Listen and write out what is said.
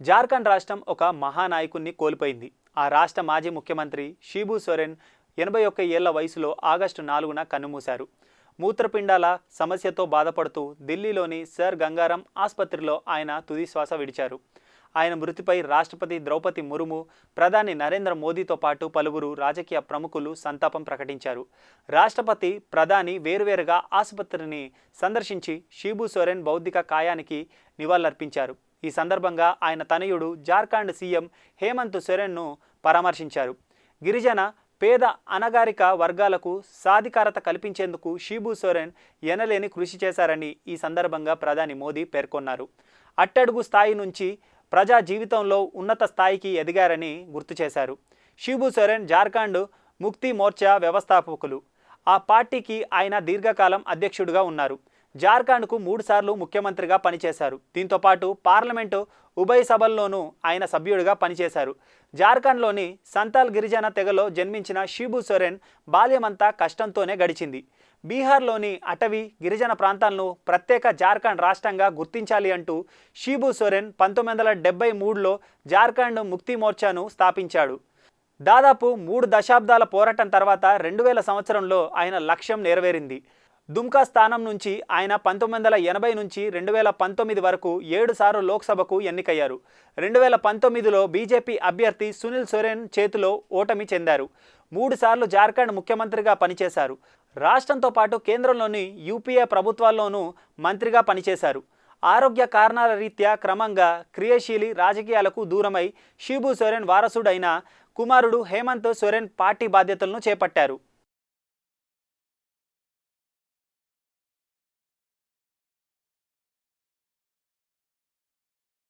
జార్ఖండ్ రాష్ట్రం ఒక మహానాయకుణ్ణి కోల్పోయింది. ఆ రాష్ట్ర మాజీ ముఖ్యమంత్రి షీబు సోరెన్ ఎనభై ఒక్క ఏళ్ళ వయసులో ఆగస్టు నాలుగున కన్నుమూశారు. మూత్రపిండాల సమస్యతో బాధపడుతూ ఢిల్లీలోని సర్ గంగారం ఆసుపత్రిలో ఆయన తుది శ్వాస విడిచారు. ఆయన మృతిపై రాష్ట్రపతి ద్రౌపది ముర్ము ప్రధాని నరేంద్ర మోదీతో పాటు పలువురు రాజకీయ ప్రముఖులు సంతాపం ప్రకటించారు. రాష్ట్రపతి ప్రధాని వేరువేరుగా ఆసుపత్రిని సందర్శించి షీబు సోరెన్ బౌద్ధిక కాయానికి నివాళులర్పించారు. ఈ సందర్భంగా ఆయన తనయుడు జార్ఖండ్ సీఎం హేమంత్ సొరెన్ను పరామర్శించారు. గిరిజన పేద అనగారిక వర్గాలకు సాధికారత కల్పించేందుకు షీబు సోరెన్ ఎనలేని కృషి చేశారని ఈ సందర్భంగా ప్రధాని మోదీ పేర్కొన్నారు. అట్టడుగు స్థాయి నుంచి ప్రజా జీవితంలో ఉన్నత స్థాయికి ఎదిగారని గుర్తు చేశారు. షీబు సోరెన్ జార్ఖండ్ ముక్తి మోర్చా వ్యవస్థాపకులు. ఆ పార్టీకి ఆయన దీర్ఘకాలం అధ్యక్షుడిగా ఉన్నారు. జార్ఖండ్కు మూడుసార్లు ముఖ్యమంత్రిగా పనిచేశారు. దీంతో పాటు పార్లమెంటు ఉభయ సభల్లోనూ ఆయన సభ్యుడిగా పనిచేశారు. జార్ఖండ్లోని సంతాల్ గిరిజన తెగలో జన్మించిన షీబు సోరెన్ బాల్యమంతా కష్టంతోనే గడిచింది. బీహార్లోని అటవీ గిరిజన ప్రాంతాలను ప్రత్యేక జార్ఖండ్ రాష్ట్రంగా గుర్తించాలి అంటూ షీబు సోరెన్ పంతొమ్మిది వందల డెబ్బై మూడులో జార్ఖండ్ ముక్తి మోర్చాను స్థాపించాడు. దాదాపు మూడు దశాబ్దాల పోరాటం తర్వాత రెండు వేల సంవత్సరంలో ఆయన లక్ష్యం నెరవేరింది. దుమ్కా స్థానం నుంచి ఆయన పంతొమ్మిది వందల ఎనభై నుంచి రెండు వేల పంతొమ్మిది వరకు ఏడుసార్లు లోక్సభకు ఎన్నికయ్యారు. రెండు వేల పంతొమ్మిదిలో బీజేపీ అభ్యర్థి సునీల్ సోరెన్ చేతిలో ఓటమి చెందారు. మూడుసార్లు జార్ఖండ్ ముఖ్యమంత్రిగా పనిచేశారు. రాష్ట్రంతో పాటు కేంద్రంలోని యూపీఏ ప్రభుత్వాల్లోనూ మంత్రిగా పనిచేశారు. ఆరోగ్య కారణాల రీత్యా క్రమంగా క్రియాశీలి రాజకీయాలకు దూరమై షీబు సోరెన్ వారసుడైన కుమారుడు హేమంత్ సోరెన్ పార్టీ బాధ్యతలను చేపట్టారు.